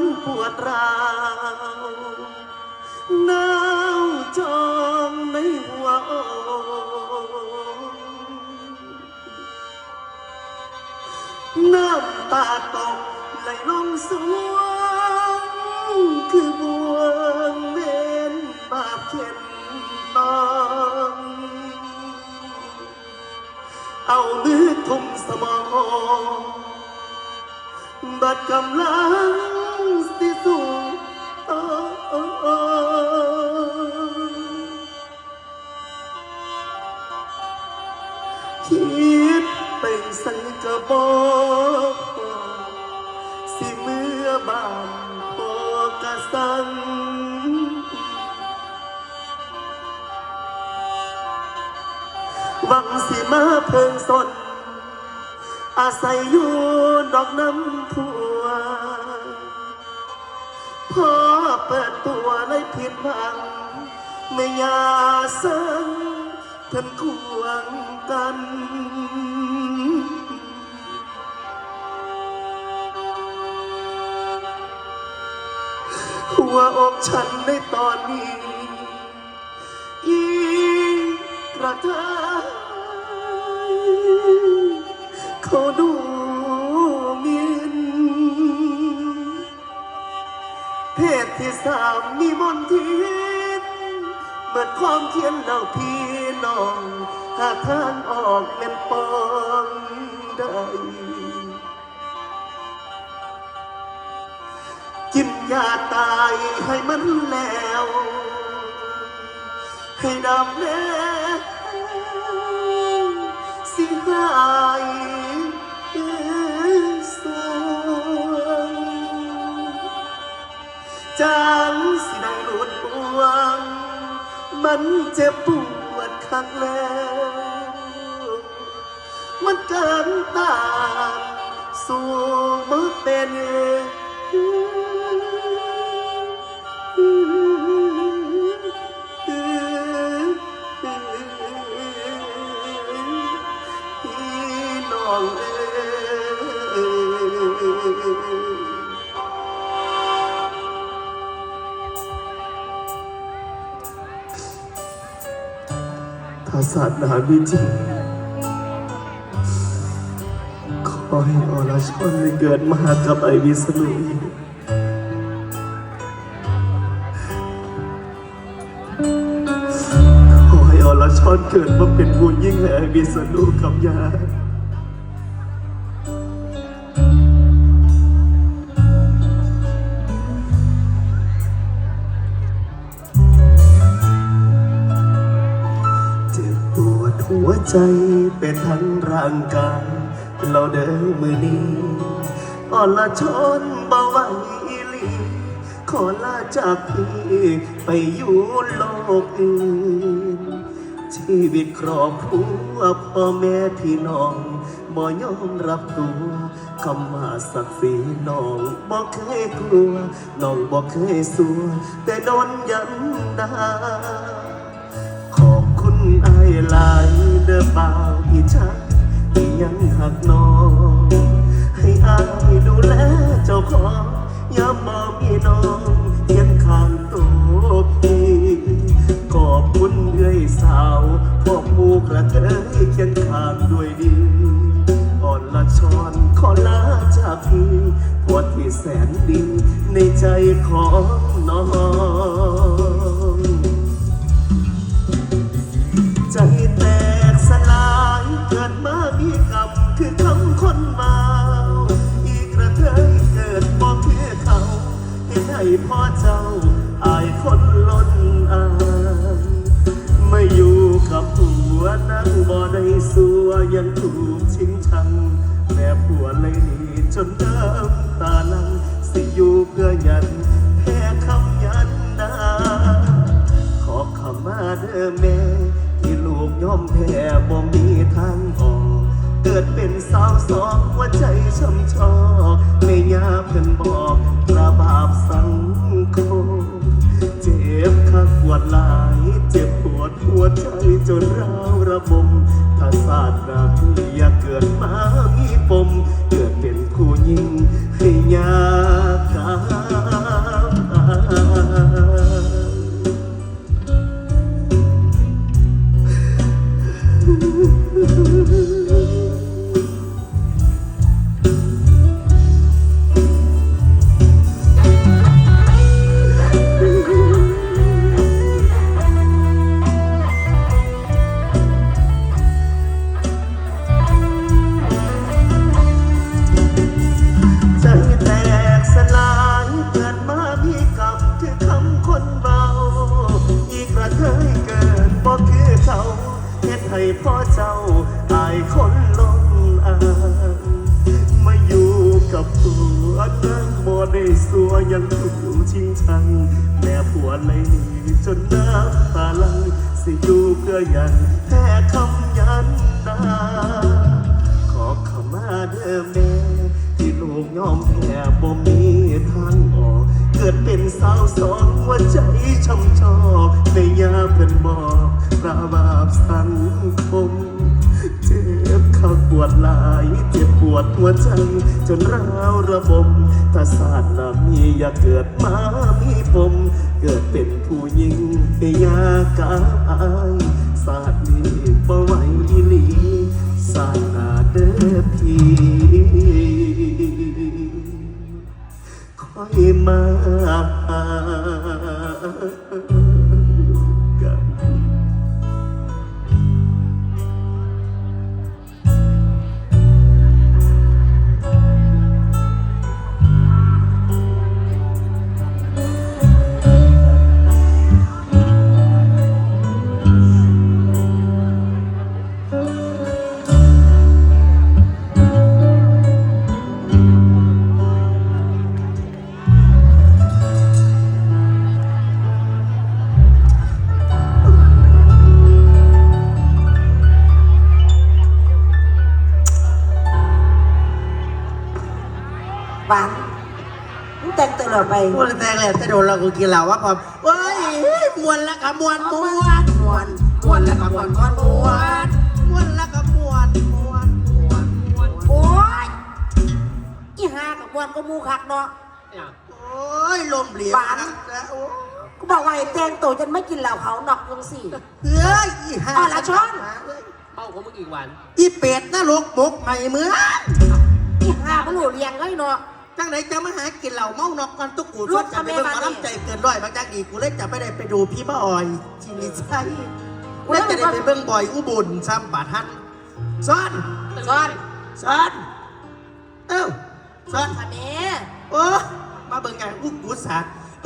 นปวดร้าวหนาวจองในหัวอกน้ำตาตกไหลลงสวงคือบวงเวนบาปเข็นตองเอามือทุ่มสมองบัดกำลัง กระบอกสิเมื่อบานพอกระสังหวังสิมาเพิงสน อาศัยอยู่ดอกน้ำพัวพอเปิดตัวเลยผิดหวังไม่อยาสังเพิ่นควงกัน หัวอกฉันในตอนนี้อีกระเทยเขาดูมินเพศที่สามมีมนทินเบิดความเขียนเล่าพี่น้อง หาทางออกเป็นปองได้ กินยาตายให้มันแล้ว ให้ดำแน่สิหายสวงจางสิได้หลุดปวง มันเจ็บปวดคักแล้ว มันเกินตา สู่มือเป็น ถ้าศาสนามีจริงขอให้อรชนได้เกิดมากับไอวิสนุอีกขอให้อรชนเกิดมาเป็นผู้ยิ่งแห้ไอวิสนุกับยา หัวใจเป็นทั้งร่างกาย เราเดินมือนี้อ่อนละชนบ่ไหวอีหลี ขอลาจากพี่ไปอยู่โลกอื่น ชีวิตครอบครัวพ่อแม่พี่น้องบ่ยอมรับตัวคำว่าศักดิ์ศรีน้องบ่เคยกลัว น้องบ่เคยสัวแต่โดนยันดาายเด้อบ่าวอีชาที่ยังหักน้อง ให้อายดูแลเจ้าของอย่ามองมีน้องเคียงข้างตัวพี่ขอบคุณเอื้อยสาวพวกหมูกระเทยเคียงข้างด้วยดีอ่อนละชอนขอลาจากพี่พวดที่แสนดีในใจของน้อง พ่อเจ้าอายคนล้นอายไม่อยู่กับผัวนั่งบ่ได้สัวยังถูกชิงชังแม่ผัวเลยหนีจนเดิมตาลังสิอยู่เพื่อยันแพ้คำยันดาขอขมาเด้อแม่ที่ลูกยอมแพ้บ่มีทางออกเกิดเป็นสาวสองหัวใจช้ำชอกไม่ยาเพิ่นบอก หัวใจจนร้าวระบมถ้าศาสตร์นาพี่อยากเกิดมามีปม กับผัวนั่งบ่ได้สัวยังถูกชิงชังแม่ผัวเลยหนีจนน้ำตาลังสิอยู่เพื่อยังแค่คำยันดาขอขมาเด้อแม่ที่ลูกยอมแพ้บ่มีทางออก เกิดเป็นสาวสองหัวใจช่ำชอกในยาเพิ่นบอกประบาปสังคม วดหลายเจ็บปวดหัวใจ จนร้าวระบมถ้าศาสตร์นามีอย่าเกิดมามีปม เกิดเป็นผู้หญิงในยากาอายศาสตร์นี้บ่ไหวอีหลีศาสตร์นาเด้อพี่คอยมา ต่งตัวเหรอไปมวนแตงแหละจะโดนเรากูกินเหล้าว่าก่อนเฮ้ยมวนละกับมวนมวนมวนมวนละกับมวนก้อนมวนมวนละกับมวนมวนมวนมวนโอ้ยอีหากับมวนก็มูคักเนาะโอ้ยลมเหลียหวานนะโอ้กูบอกว่าไอ้แต่งตัวจนไม่กินเหล้าเขานอกยังสี่เฮ้ยอีห่าอะละช้อนเมาของมึงอีกวันอีเป็ดนรกบกใหม่เมืองอีหาพะหลูเลียงเลยเนาะ จังไหนจะมาหากินเหล้าเมานอกกันตุกกูลูชวกนจะไปเบิ่งหมาทำไมวะลำใจเกินร้อยบางจักอีกกูเลยจะไม่ได้ไปดูพี่ป้าออยจินิชัยแล้วจะได้ไปเบิ่งบ่อยอุบลซ้ำบาทันซ้อนซ้อนซ้อนเอ้าซ้อนค่ะแม่โอ้มาเบิ่งงานอุกกูสา